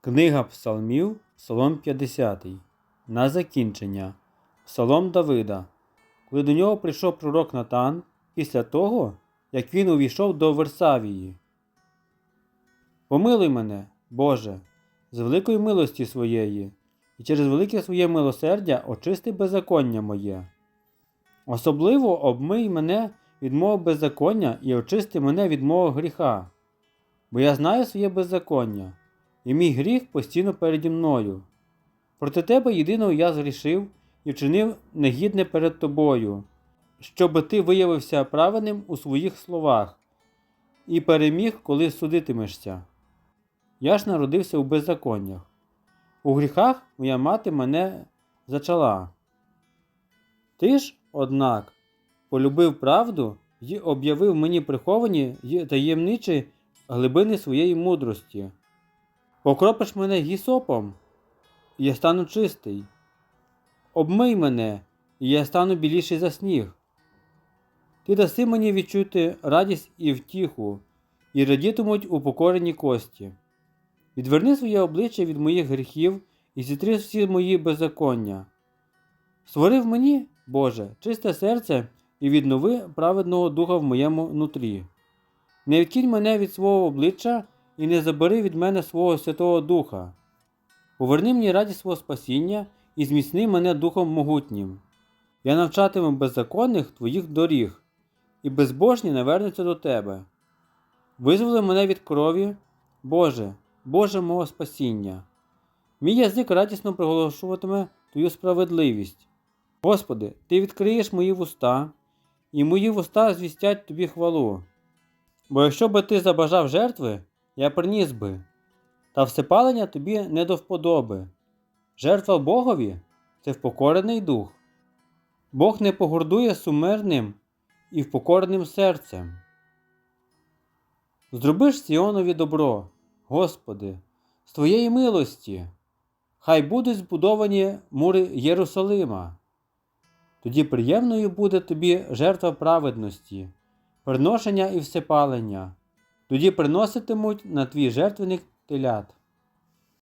Книга Псалмів, Псалом 50. На закінчення. Псалом Давида. Коли до нього прийшов пророк Натан після того, як він увійшов до Версавії. Помилуй мене, Боже, з великої милості своєї, і через велике своє милосердя очисти беззаконня моє. Особливо обмий мене від мого беззаконня і очисти мене від мого гріха, бо я знаю своє беззаконня, і мій гріх постійно переді мною. Проти тебе єдиного я згрішив і вчинив негідне перед тобою, щоб ти виявився правильним у своїх словах і переміг, коли судитимешся. Я ж народився у беззаконнях. У гріхах моя мати мене зачала. Ти ж, однак, полюбив правду і об'явив мені приховані й таємничі глибини своєї мудрості. Покропиш мене гісопом, і я стану чистий. Обмий мене, і я стану біліший за сніг. Ти даси мені відчути радість і втіху, і радітимуть упокорені кості. Відверни своє обличчя від моїх гріхів і зітри всі мої беззаконня. Створив мені, Боже, чисте серце і віднови праведного духа в моєму нутрі. Не відкинь мене від свого обличчя і не забери від мене свого Святого Духа. Поверни мені радість свого спасіння і зміцни мене Духом могутнім. Я навчатиму беззаконних твоїх доріг, і безбожні навернуться до тебе. Визволи мене від крові, Боже, Боже мого спасіння. Мій язик радісно приголошуватиме Твою справедливість. Господи, Ти відкриєш мої вуста, і мої вуста звістять Тобі хвалу. Бо якщо би ти забажав жертви, я приніс би, та всепалення тобі не до вподоби. Жертва Богові це впокорений дух. Бог не погордує сумирним і впокореним серцем. Зробиш Сіонові добро, Господи, з Твоєї милості, хай будуть збудовані мури Єрусалима. Тоді приємною буде тобі жертва праведності, приношення і всепалення. Тоді приноситимуть на твій жертвенник телят.